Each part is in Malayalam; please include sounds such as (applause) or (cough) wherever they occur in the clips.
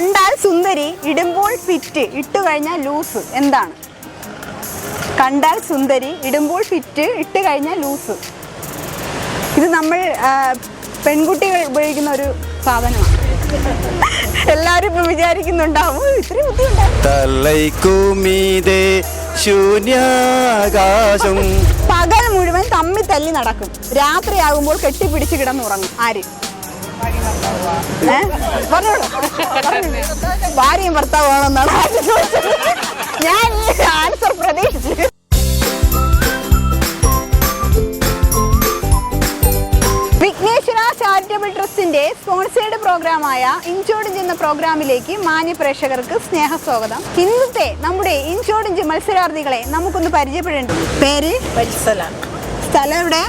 കണ്ടാൽ സുന്ദരി ഇടുമ്പോൾ ഫിറ്റ് ഇട്ടു കഴിഞ്ഞാൽ ലൂസ് എന്താണ്? കണ്ടാൽ സുന്ദരി ഇടുമ്പോൾ ഫിറ്റ് ഇട്ട് കഴിഞ്ഞാൽ ലൂസ് ഇത് നമ്മൾ പെൺകുട്ടികൾ ഉപയോഗിക്കുന്ന ഒരു സാധനമാണ്. എല്ലാവരും ഇപ്പം വിചാരിക്കുന്നുണ്ടാവും ഇത്രയും ബുദ്ധിമുട്ടാകും പകൽ മുഴുവൻ തമ്മി തല്ലി നടക്കും. രാത്രിയാകുമ്പോൾ കെട്ടിപ്പിടിച്ച് കിടന്നുറങ്ങും. ആര്. പറഞ്ഞോളൂ. ഭാര്യയും ഭർത്താവാണെന്നാണ് ആദ്യം ചോദിച്ചത്? ഞാൻ ഈ ആൻസർ പ്രതീക്ഷിച്ചു. വിഘ്നേശ്വര ചാരിറ്റബിൾ ട്രസ്റ്റിന്റെ സ്പോൺസേഡ് പ്രോഗ്രാമായ ഇഞ്ചോടിഞ്ച് എന്ന പ്രോഗ്രാമിലേക്ക് മാന്യ പ്രേക്ഷകർക്ക് സ്നേഹസ്വാഗതം. ഇന്നത്തെ നമ്മുടെ ഇഞ്ചോടിഞ്ച് മത്സരാർത്ഥികളെ നമുക്കൊന്ന് പരിചയപ്പെടേണ്ടത്. പേര്? സ്ഥലം എവിടെ?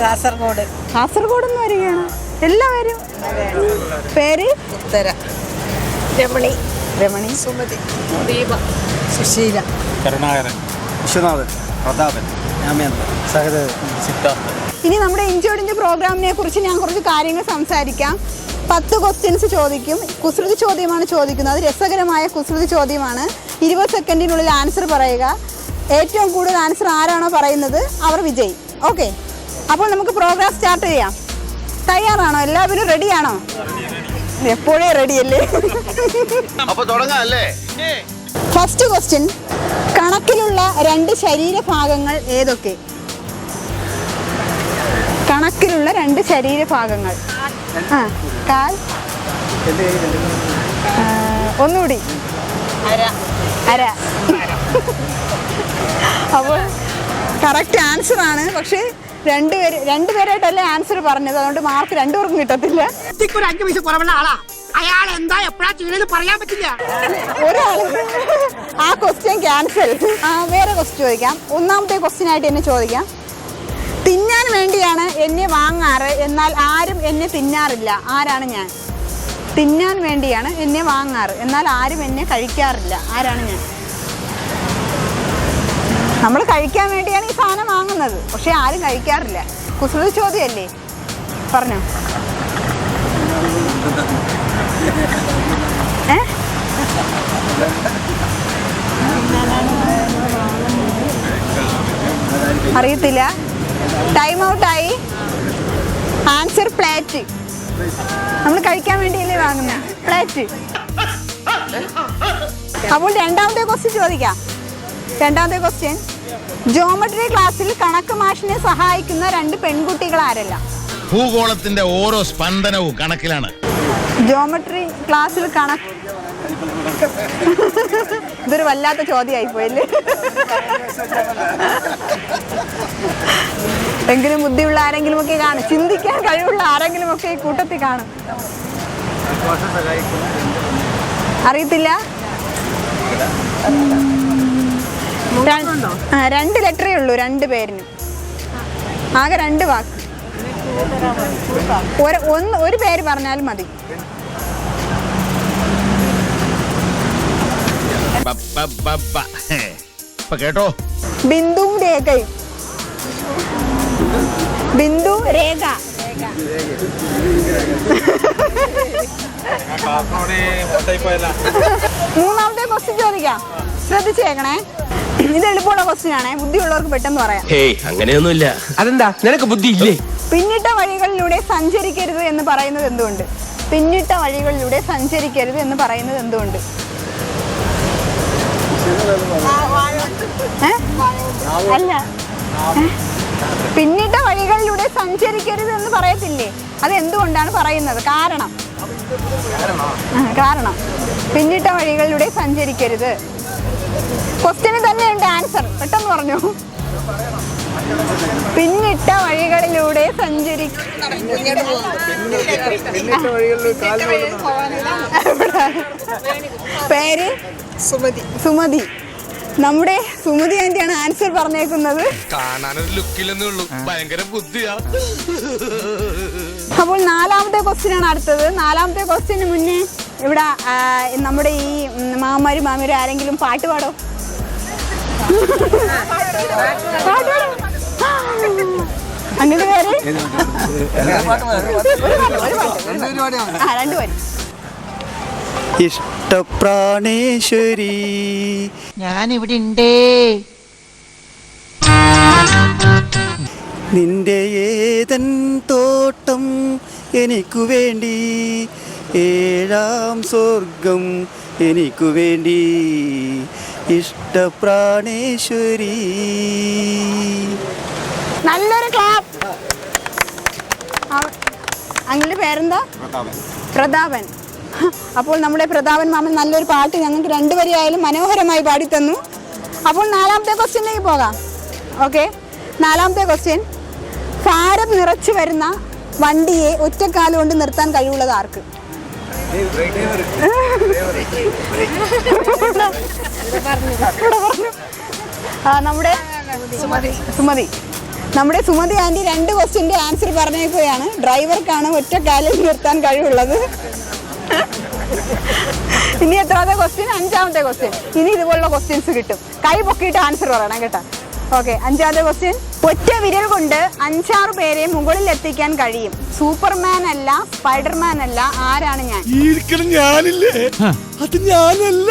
കാസർഗോഡ്. കാസർഗോഡ് എന്ന് വരികയാണ് എല്ലാവരും. പേര്? ഉത്തര. രമണി. രമണി. സുമതി. ദീപ. സുശീല. കരുണാകരൻ. വിശ്വനാഥൻ. പ്രതാപൻ. രാമേന്ദ്രൻ. സഹദേവൻ. സിദ്ധാർത്ഥൻ. ഇനി നമ്മുടെ ഇഞ്ചോടിഞ്ച് പ്രോഗ്രാമിനെ കുറിച്ച് ഞാൻ കുറച്ച് കാര്യങ്ങൾ സംസാരിക്കാം. പത്ത് ക്വസ്റ്റ്യൻസ് ചോദിക്കും. കുസൃതി ചോദ്യമാണ് ചോദിക്കുന്നത്. രസകരമായ കുസൃതി ചോദ്യമാണ്. ഇരുപത് സെക്കൻഡിനുള്ളിൽ ആൻസർ പറയുക. ഏറ്റവും കൂടുതൽ ആൻസർ ആരാണോ പറയുന്നത്? അവർ വിജയി. ഓക്കെ അപ്പോൾ നമുക്ക് പ്രോഗ്രാം സ്റ്റാർട്ട് ചെയ്യാം. തയ്യാറാണോ? എല്ലാവരും റെഡിയാണോ എപ്പോഴേ റെഡിയല്ലേ? അപ്പൊ തുടങ്ങാല്ലേ? ഫസ്റ്റ് ക്വസ്റ്റ്യൻ കണക്കിലുള്ള രണ്ട് ശരീരഭാഗങ്ങൾ ഏതൊക്കെ? കണക്കിലുള്ള രണ്ട് ശരീരഭാഗങ്ങൾ. ആ കാൽ. ഒന്നുകൂടി. അര. അര. അപ്പോൾ കറക്റ്റ് ആൻസർ ആണ്. പക്ഷേ രണ്ടുപേര് രണ്ടുപേരായിട്ടല്ലേ ആൻസർ പറഞ്ഞത്. അതുകൊണ്ട് മാർക്ക് രണ്ടുപേർക്കും കിട്ടത്തില്ല. ഒരു അഞ്ചു പൈസ കുറവുള്ള ആളാ. അയാൾ എന്താ എപ്പോഴാ ചെയ്യണെന്ന് പറയാൻ പറ്റില്ല. ഒരാൾ ആ ക്വസ്റ്റ്യൻ ക്യാൻസൽ ആ വേറെ ക്വസ്റ്റ്യൻ ചോദിക്കാം. ഒന്നാമത്തെ ക്വസ്റ്റ്യൻ ആയിട്ട് എന്നെ ചോദിക്കാം. തിന്നാൻ വേണ്ടിയാണ് എന്നെ വാങ്ങാറ്. എന്നാൽ ആരും എന്നെ തിന്നാറില്ല. ആരാണ് ഞാൻ? തിന്നാൻ വേണ്ടിയാണ് എന്നെ വാങ്ങാറ്. എന്നാൽ ആരും എന്നെ കഴിക്കാറില്ല. ആരാണ് ഞാൻ? നമ്മൾ കഴിക്കാൻ വേണ്ടിയാണ് ഈ സാധനം വാങ്ങുന്നത്. പക്ഷെ ആരും കഴിക്കാറില്ല. കുസൃതി ചോദ്യമല്ലേ പറഞ്ഞോ. അറിയത്തില്ല. ടൈം ഔട്ടായി ആൻസർ പ്ലേറ്റ് നമ്മൾ കഴിക്കാൻ വേണ്ടിയല്ലേ വാങ്ങുന്ന പ്ലേറ്റ് അപ്പോൾ രണ്ടാമത്തെ ക്വസ്റ്റ്യൻ ചോദിക്കാം. രണ്ടാമത്തെ ക്വസ്റ്റ്യൻ ജോമെട്രി ക്ലാസ്സിൽ കണക്ക് മാഷിനെ സഹായിക്കുന്ന രണ്ട് പെൺകുട്ടികൾ ആരല്ല? ഭൂഗോളത്തിന്റെ ഓരോ സ്പന്ദനവും കണക്കിലാണ്. ജോമെട്രി ക്ലാസ്സിൽ കണക്ക് (laughs) ഇതൊരു വല്ലാത്ത ചോദ്യമായി പോയല്ലേ എങ്കിലും ബുദ്ധിയുള്ള ആരെങ്കിലും ഒക്കെ കാണും. ചിന്തിക്കാൻ കഴിവുള്ള ആരെങ്കിലും ഒക്കെ ഈ കൂട്ടത്തിൽ കാണും. അറിയത്തില്ല? രണ്ട് ലെറ്ററേ ഉള്ളൂ രണ്ട് പേരിന്. ആകെ രണ്ട് വാക്ക്. ഒരു ഒന്ന് ഒരു പേര് പറഞ്ഞാൽ മതി. കേട്ടോ? ബിന്ദുവും രേഖയും ബിന്ദു രേഖ. മൂന്നാമത്തെ ക്വസ്റ്റ്യൻ ചോദിക്കാം. ശ്രദ്ധിച്ചേക്കണേ. ഇത് എളുപ്പമുള്ള ക്വസ്റ്റ്യൻ ആണേ. ബുദ്ധിയുള്ളവർക്ക് പെട്ടെന്ന് പറയാം. ഹേയ് അങ്ങനെയൊന്നുമില്ല. അതെന്താ? നിനക്ക് ബുദ്ധി ഇല്ലേ പിന്നിട്ട വഴികളിലൂടെ സഞ്ചരിക്കരുത് എന്ന് പറയുന്നത് എന്തുകൊണ്ട്? പിന്നിട്ട വഴികളിലൂടെ സഞ്ചരിക്കരുത് എന്ന് പറയുന്നത് എന്തുകൊണ്ട്? ഏ? അല്ല. ഏ? പിന്നിട്ട വഴികളിലൂടെ സഞ്ചരിക്കരുത് എന്ന് പറയത്തില്ലേ? അത് എന്തുകൊണ്ടാണ് പറയുന്നത്? കാരണം. ആ, കാരണം. പിന്നിട്ട വഴികളിലൂടെ സഞ്ചരിക്കരുത്. ക്വസ്റ്റ്യന് തന്നെയുണ്ട് ആൻസർ പെട്ടെന്ന് പറഞ്ഞു. പിന്നിട്ട വഴികളിലൂടെ സഞ്ചരി പേര്? സുമതി. സുമതി. നമ്മുടെ സുമതി ആന്റിയാണ് ആൻസർ പറഞ്ഞേക്കുന്നത്. കാണാനൊരു ലുക്കില്ലെന്നേ ഉള്ളൂ. ഭയങ്കര ബുദ്ധിയാ. അപ്പോൾ നാലാമത്തെ ക്വസ്റ്റ്യൻ ആണ് അടുത്തത്. നാലാമത്തെ ക്വസ്റ്റ്യന് മുന്നേ ഇവിടെ നമ്മുടെ ഈ മാമാരും മാമിയരും ആരെങ്കിലും പാട്ട് പാടോ? അങ്ങനെ പേര് രണ്ടുപേരും ഇഷ്ടപ്രാണേശ്വരി ഞാൻ ഇവിടെ ഉണ്ട് നിന്റെ ഏതൻ തോട്ടം എനിക്കു വേണ്ടി ഏഴാം സ്വർഗം എനിക്കു വേണ്ടി ഇഷ്ടപ്രാണേശ്വരി. നല്ലൊരു ക്ലാപ്പ് അങ്ങനെ പേരെന്താ? പ്രതാപൻ. അപ്പോൾ നമ്മുടെ പ്രതാപൻ മാമൻ നല്ലൊരു പാട്ട് ഞങ്ങൾക്ക് രണ്ടുപേരെയായാലും മനോഹരമായി പാടിത്തന്നു. തന്നു അപ്പോൾ നാലാമത്തെ ക്വസ്റ്റ്യനിലേക്ക് പോകാം. ഓക്കെ നാലാമത്തെ ക്വസ്റ്റ്യൻ ഭാരം നിറച്ചു വരുന്ന വണ്ടിയെ ഒറ്റക്കാലം കൊണ്ട് നിർത്താൻ കഴിവുള്ളത് ആർക്ക്? നമ്മുടെ സുമതി. നമ്മുടെ സുമതി ആന്റി രണ്ട് ക്വസ്റ്റ്യന്റെ ആൻസർ പറഞ്ഞേക്കുകയാണ്. ഡ്രൈവർക്കാണ് ഒറ്റക്കാലിൽ നിർത്താൻ കഴിവുള്ളത്. ഇനി എത്രാമത്തെ ക്വസ്റ്റ്യൻ അഞ്ചാമത്തെ ക്വസ്റ്റ്യൻ ഇനി ഇതുപോലുള്ള ക്വസ്റ്റ്യൻസ് കിട്ടും. കൈ പൊക്കിയിട്ട് ആൻസർ പറയണം കേട്ടോ. ഓക്കെ അഞ്ചാമത്തെ ക്വസ്റ്റ്യൻ ഒറ്റ വിരൽ കൊണ്ട് അഞ്ചാറ് പേരെ മുകളിൽ എത്തിക്കാൻ കഴിയും. സൂപ്പർമാൻ അല്ല സ്പൈഡർമാൻ അല്ല ആരാണ് ഞാൻ? ഞാനില്ലേ? അത് ഞാനല്ല.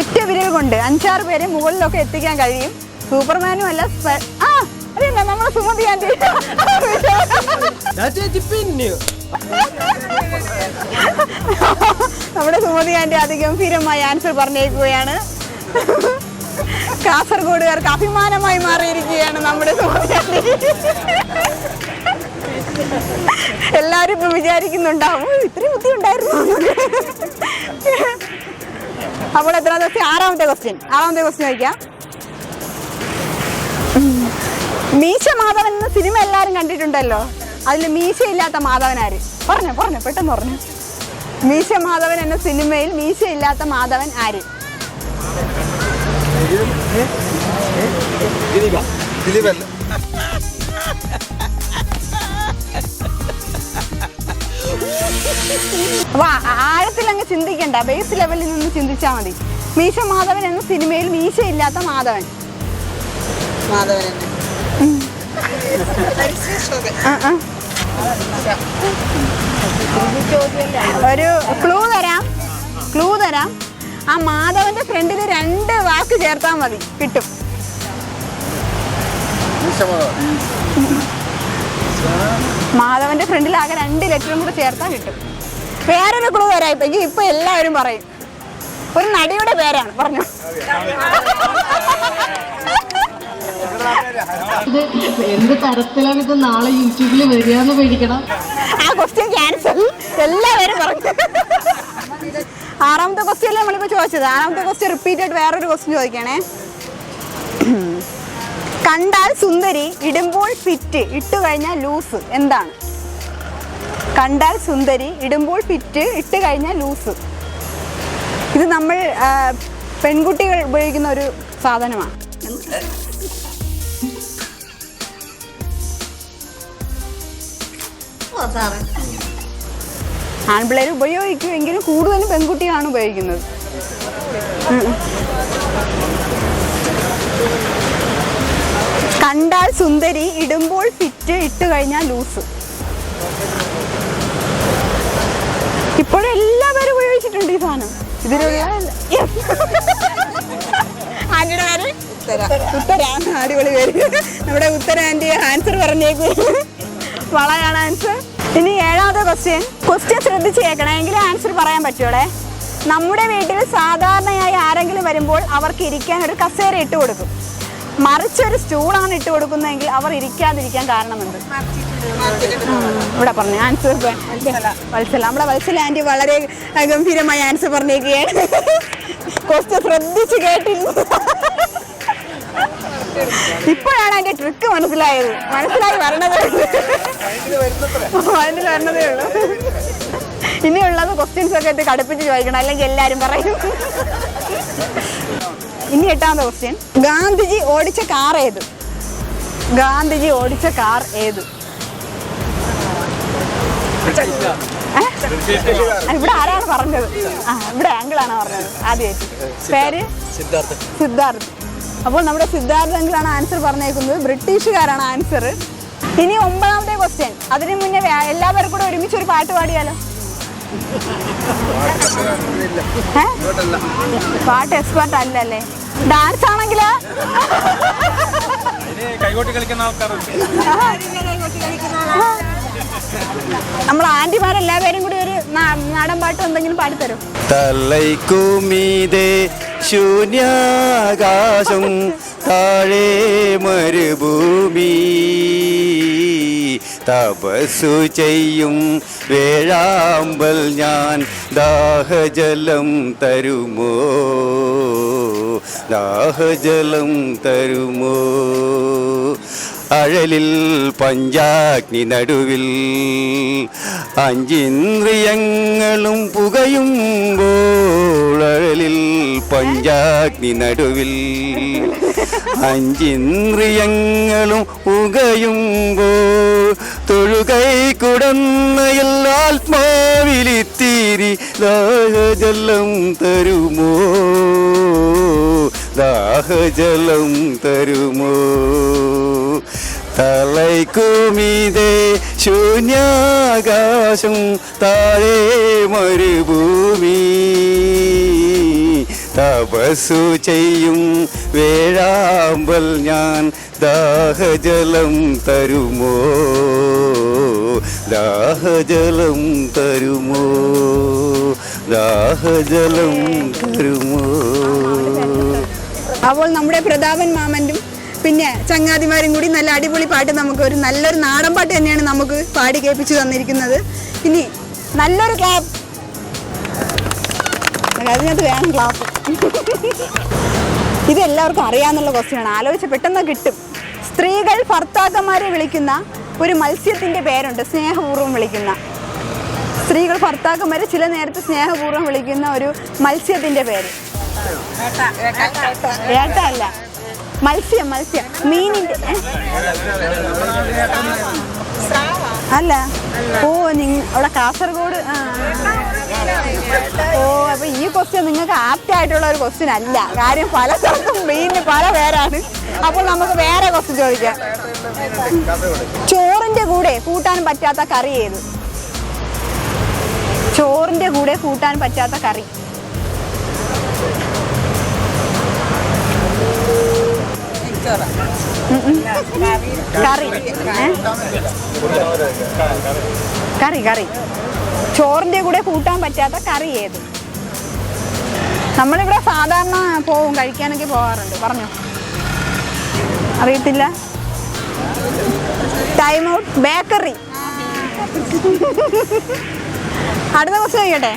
ഒറ്റ വിരൽ കൊണ്ട് അഞ്ചാറ് പേരെ മുകളിലൊക്കെ എത്തിക്കാൻ കഴിയും. സൂപ്പർമാനും അല്ല നമ്മുടെ ആ നമ്മളെ സുമതി ആന്റി. നമ്മുടെ സുമതി ആന്റി അതിഗംഭീരമായ ആൻസർ പറഞ്ഞേക്കുകയാണ്. കാസർഗോഡുകാർക്ക് അഭിമാനമായി മാറിയിരിക്കുകയാണ് നമ്മുടെ ആന്റി എല്ലാവരും ഇപ്പൊ വിചാരിക്കുന്നുണ്ടാവും ഇത്രയും ബുദ്ധി ഉണ്ടായിരുന്നു അപ്പോൾ എത്ര ക്വസ്റ്റ്യൻ ആറാമത്തെ ക്വസ്റ്റ്യൻ ആറാമത്തെ ക്വസ്റ്റ്യൻ ചോദിക്കാം. മീശ മാധവൻ എന്ന സിനിമ എല്ലാവരും കണ്ടിട്ടുണ്ടല്ലോ. അതിൽ മീശയില്ലാത്ത മാധവൻ ആര്? പറഞ്ഞു പറഞ്ഞു പെട്ടെന്ന് പറഞ്ഞു. മീശ മാധവൻ എന്ന സിനിമയിൽ മീശയില്ലാത്ത മാധവൻ ആര്? അപ്പൊ ആ- ആഴത്തിൽ അങ്ങ് ചിന്തിക്കണ്ട. ബേസ് ലെവലിൽ നിന്ന് ചിന്തിച്ചാൽ മതി. മീശ മാധവൻ എന്ന സിനിമയിൽ മീശ ഇല്ലാത്ത മാധവൻ ആ, ആ. ഒരു ക്ലൂ തരാം. ക്ലൂ തരാം. ആ മാധവന്റെ ഫ്രണ്ടിൽ രണ്ട് വാക്ക് ചേർത്താൽ മതി. കിട്ടും. മാധവന്റെ ഫ്രണ്ടിൽ ആകെ രണ്ട് ലെറ്ററും കൂടെ ചേർത്താൽ കിട്ടും. വേറൊരു ക്ലൂ തരാം ഇപ്പൊ. എല്ലാവരും പറയും. ഒരു നടിയുടെ പേരാണ്. പറഞ്ഞു. എന്ത് തരത്തിലാണ് ഇത് നാളെ യൂട്യൂബിൽ വരികയെന്ന് പേടിക്കണം? ആ ക്വസ്റ്റ്യൻ ക്യാൻസൽ എല്ലാവരും പറഞ്ഞു. ആറാമത്തെ ക്വസ്റ്റ്യൻ അല്ലേ നമ്മളിപ്പോ ചോദിച്ചത്? ആറാമത്തെ ക്വസ്റ്റ്യൻ റിപ്പീറ്റ് ആയിട്ട് വേറൊരു ക്വസ്റ്റ്യൻ ചോദിക്കണേ. കണ്ടാൽ സുന്ദരി ഇടുമ്പോൾ ഫിറ്റ് ഇട്ട് കഴിഞ്ഞാൽ ലൂസ് എന്താണ്? കണ്ടാൽ സുന്ദരി ഇടുമ്പോൾ ഫിറ്റ് ഇട്ട് കഴിഞ്ഞാൽ ലൂസ് ഇത് നമ്മൾ പെൺകുട്ടികൾ ഉപയോഗിക്കുന്ന ഒരു സാധനമാണ്. ആൺപിള്ളേർ ഉപയോഗിക്കുമെങ്കിലും കൂടുതലും പെൺകുട്ടികളാണ് ഉപയോഗിക്കുന്നത്. കണ്ടാൽ സുന്ദരി ഇടുമ്പോൾ ഫിറ്റ് ഇട്ട് കഴിഞ്ഞാൽ ലൂസ് ഇപ്പോഴും എല്ലാവരും ഉപയോഗിച്ചിട്ടുണ്ട് ഈ സാധനം. ഇതിലുള്ള ആന്റിയുടെ പേര്? ഉത്തര. അടിപൊളി പേര്. നമ്മുടെ ഉത്തര ആന്റി ആൻസർ പറഞ്ഞേക്കും. വളയാണ് ആൻസർ. ഇനി ഏഴാമത്തെ ക്വസ്റ്റ്യൻ ക്വസ്റ്റ്യൻ ശ്രദ്ധിച്ച് കേൾക്കണം. ആൻസർ പറയാൻ പറ്റുള്ളേ. നമ്മുടെ വീട്ടിൽ സാധാരണയായി ആരെങ്കിലും വരുമ്പോൾ അവർക്ക് ഇരിക്കാൻ ഒരു കസേര ഇട്ട് കൊടുക്കും. മറിച്ചൊരു സ്റ്റൂളാണ് ഇട്ട് കൊടുക്കുന്നതെങ്കിൽ അവർ ഇരിക്കാതിരിക്കാൻ കാരണമുണ്ട്. ഇവിടെ പറഞ്ഞു. ആൻസർ വത്സല. നമ്മുടെ വത്സല ആന്റി വളരെ ഗംഭീരമായി ആൻസർ പറഞ്ഞേക്കുകയാണ് ക്വസ്റ്റ്യൻ ശ്രദ്ധിച്ച് കേട്ടിരുന്നു. ഇപ്പോഴാണ് അതിന്റെ ട്രിക്ക് മനസ്സിലായത്. മനസ്സിലായി വരണതേ ഉള്ളൂ. മൈൻഡിൽ വരണതേ ഉള്ളൂ. ഇനിയുള്ളത് ക്വസ്റ്റ്യൻസ് ഒക്കെ എടുത്ത് കടുപ്പിച്ച് ചോദിക്കണം. അല്ലെങ്കിൽ എല്ലാരും പറയും. ഇനി എട്ടാമത്തെ ക്വസ്റ്റ്യൻ ഗാന്ധിജി ഓടിച്ച കാർ ഏത്? ഗാന്ധിജി ഓടിച്ച കാർ ഏത്? ഇവിടെ ആരാണ് പറഞ്ഞത്? ആ ഇവിടെ ആംഗിളാണ് പറഞ്ഞത്? ആദ്യമായിട്ട്. പേര്? സിദ്ധാർത്ഥ് സിദ്ധാർത്ഥ് അപ്പോൾ നമ്മുടെ സിദ്ധാർത്ഥ് അങ്കിളാണ് ആൻസർ പറഞ്ഞേക്കുന്നത്. ബ്രിട്ടീഷുകാരാണ് ആൻസർ. ഇനി ഒമ്പതാമത്തെ ക്വസ്റ്റ്യൻ അതിന് മുന്നേ എല്ലാവരും കൂടെ ഒരുമിച്ച് ഒരു പാട്ട് പാടിയാലോ? പാട്ട് എക്സ്പെർട്ട് അല്ലല്ലേ? ഡാൻസ് ആണെങ്കിൽ കൈകോട്ടി കളിക്കുന്ന ആൾക്കാരുണ്ട്. നമ്മൾ ആന്റിമാരെല്ലാവരും കൂടി ഒരു നാടൻ പാട്ട് എന്തെങ്കിലും പാടിത്തരും. തലൈക്കുമീതേ ശൂന്യാകാശം താഴെ മരുഭൂമി. തപസ്സു ചെയ്യും വേഴാമ്പൽ ഞാൻ ദാഹജലം തരുമോ? ദാഹജലം തരുമോ? അഴലിൽ പഞ്ചാഗ്നി നടുവിൽ അഞ്ചിന്ദ്രിയങ്ങളും പുകയുമ്പോൾ അഴലിൽ പഞ്ചാഗ്നി നടുവിൽ അഞ്ചിന്ദ്രിയങ്ങളും പുകയുമ്പോൾ തൊഴുകൈ കുടന്നയിൽ ആത്മാവിലിത്തിരി ദാഹജലം തരുമോ? ദാഹജലം തരുമോ? തലൈക്കുമിതേ ശൂന്യാകാശം താഴെ മരുഭൂമി. തപസ്സു ചെയ്യും വേഴാമ്പൽ ഞാൻ ദാഹജലം തരുമോ? ദാഹജലം തരുമോ? ദാഹജലം തരുമോ? അപ്പോൾ നമ്മുടെ പ്രതാപൻ മാമന്റും പിന്നെ ചങ്ങാതിമാരും കൂടി നല്ല അടിപൊളി പാട്ട് നമുക്ക് ഒരു നല്ലൊരു നാടൻ പാട്ട് തന്നെയാണ് നമുക്ക് പാടി കേൾപ്പിച്ചു തന്നിരിക്കുന്നത്. ഇനി നല്ലൊരു ക്ലാപ്പ് അതിനകത്ത് വേണം ക്ലാപ്പ് ഇത് എല്ലാവർക്കും അറിയാവുന്ന ക്വസ്റ്റ്യൻ ആണ്. ആലോചിച്ച് പെട്ടെന്ന് കിട്ടും. സ്ത്രീകൾ ഭർത്താക്കന്മാരെ വിളിക്കുന്ന ഒരു മത്സ്യത്തിന്റെ പേരുണ്ട്. സ്നേഹപൂർവം വിളിക്കുന്ന. സ്ത്രീകൾ ഭർത്താക്കന്മാരെ ചില നേരത്തെ സ്നേഹപൂർവം വിളിക്കുന്ന ഒരു മത്സ്യത്തിന്റെ പേര്. അല്ല മത്സ്യം മത്സ്യം. മീനിന്റെ? അല്ല. ഓ നിങ്ങ അവിടെ കാസർഗോഡ്. ഓ അപ്പൊ ഈ ക്വസ്റ്റ്യൻ നിങ്ങൾക്ക് ആപ്റ്റ് ആയിട്ടുള്ള ഒരു ക്വസ്റ്റ്യൻ അല്ല. കാര്യം പല സ്ഥലത്തും മീനിന് പല പേരാണ്. അപ്പോൾ നമുക്ക് വേറെ ക്വസ്റ്റ്യൻ ചോദിക്കാം. ചോറിന്റെ കൂടെ കൂട്ടാൻ പറ്റാത്ത കറി ഏത്? ചോറിന്റെ കൂടെ കൂട്ടാൻ പറ്റാത്ത കറി. കറി? കറി. കറി ചോറിന്റെ കൂടെ കൂട്ടാൻ പറ്റാത്ത കറി ഏത്? നമ്മളിവിടെ സാധാരണ പോവും കഴിക്കാനൊക്കെ പോകാറുണ്ട് പറഞ്ഞോ. അറിയത്തില്ല? ടൈം ഔട്ട് ബേക്കറി അടുത്ത ക്വസ്റ്റ്യൻ കഴിയട്ടെ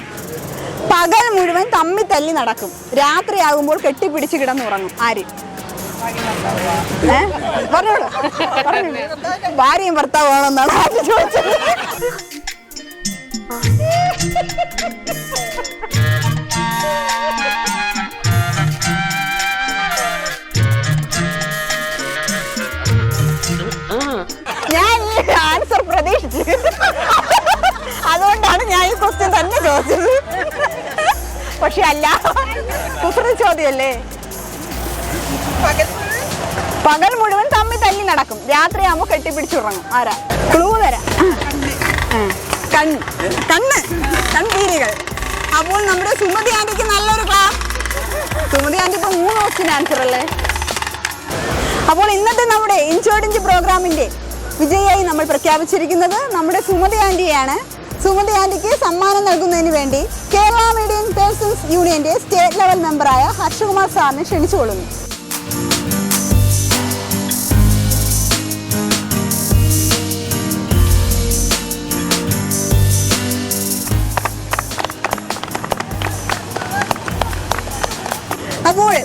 പകൽ മുഴുവൻ തമ്മി തല്ലി നടക്കും. രാത്രിയാകുമ്പോൾ കെട്ടിപ്പിടിച്ച് കിടന്നുറങ്ങും. ആര്? ഏ? പറഞ്ഞോളൂ. പറഞ്ഞോളൂ. ഭാര്യയും ഭർത്താവാണെന്നാണ് ആദ്യം ചോദിച്ചത്. ഞാൻ ഈ ആൻസർ പ്രതീക്ഷിച്ചു അതുകൊണ്ടാണ് ഞാൻ ഈ ക്വസ്റ്റ്യൻ തന്നെ ചോദിച്ചത്. പക്ഷെ അല്ല കുസൃതി ചോദ്യമല്ലേ? പകൽ മുഴുവൻ തമ്മിൽ തല്ലി നടക്കും. രാത്രിയാകുമ്പോ കെട്ടിപ്പിടിച്ചുറങ്ങും. ആരാ? ക്ലൂ തരാം. കണ്ണ്. കണ്ണ്. കൺപീലികൾ അപ്പോൾ നമ്മുടെ സുമതി ആന്റിക്ക് നല്ലൊരു ക്ലാസ് സുമതി ആന്റി ഇപ്പൊ മൂന്ന് ഓപ്ഷൻ ആൻസർ അല്ലേ? അപ്പോൾ ഇന്നത്തെ നമ്മുടെ ഇഞ്ചോടിഞ്ച് പ്രോഗ്രാമിന്റെ വിജയിയായി നമ്മൾ പ്രഖ്യാപിച്ചിരിക്കുന്നത് നമ്മുടെ സുമതി ആന്റിയാണ്. സുമതി ആന്റിക്ക് സമ്മാനം നൽകുന്നതിന് വേണ്ടി കേരള മീഡിയം പേഴ്സൺസ് യൂണിയന്റെ സ്റ്റേറ്റ് ലെവൽ മെമ്പറായ ഹർഷകുമാർ സാറിനെ ക്ഷണിച്ചുകൊള്ളുന്നു.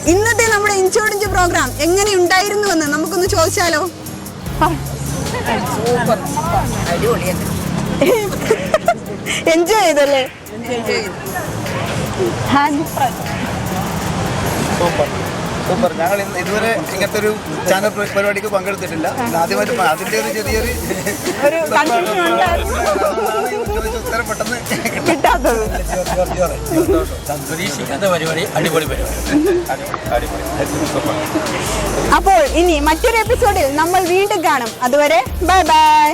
ഇന്നത്തെ നമ്മുടെ ഇൻഷുറൻസ് പ്രോഗ്രാം എങ്ങനെ ഉണ്ടായിരുന്നു എന്ന് നമുക്കൊന്ന് ചോദിച്ചാലോ? എൻജോയ് ചെയ്തല്ലേ? ഹാൻഡ് സൂപ്പർ ഞങ്ങൾ ഇന്ന് ഇതുവരെ ഇങ്ങനത്തെ ഒരു ചാനൽ പരിപാടിക്ക് പങ്കെടുത്തിട്ടില്ല. ആദ്യമായിട്ട് അതിന്റെ ഒരു ചെറിയൊരു (laughs) ഉത്തരം പെട്ടെന്ന് കിട്ടാത്തത്. പ്രതീക്ഷിക്കാത്ത പരിപാടി അടിപൊളി പരിപാടി. അപ്പോൾ ഇനി മറ്റൊരു എപ്പിസോഡിൽ നമ്മൾ വീണ്ടും കാണും. അതുവരെ ബൈ ബൈ.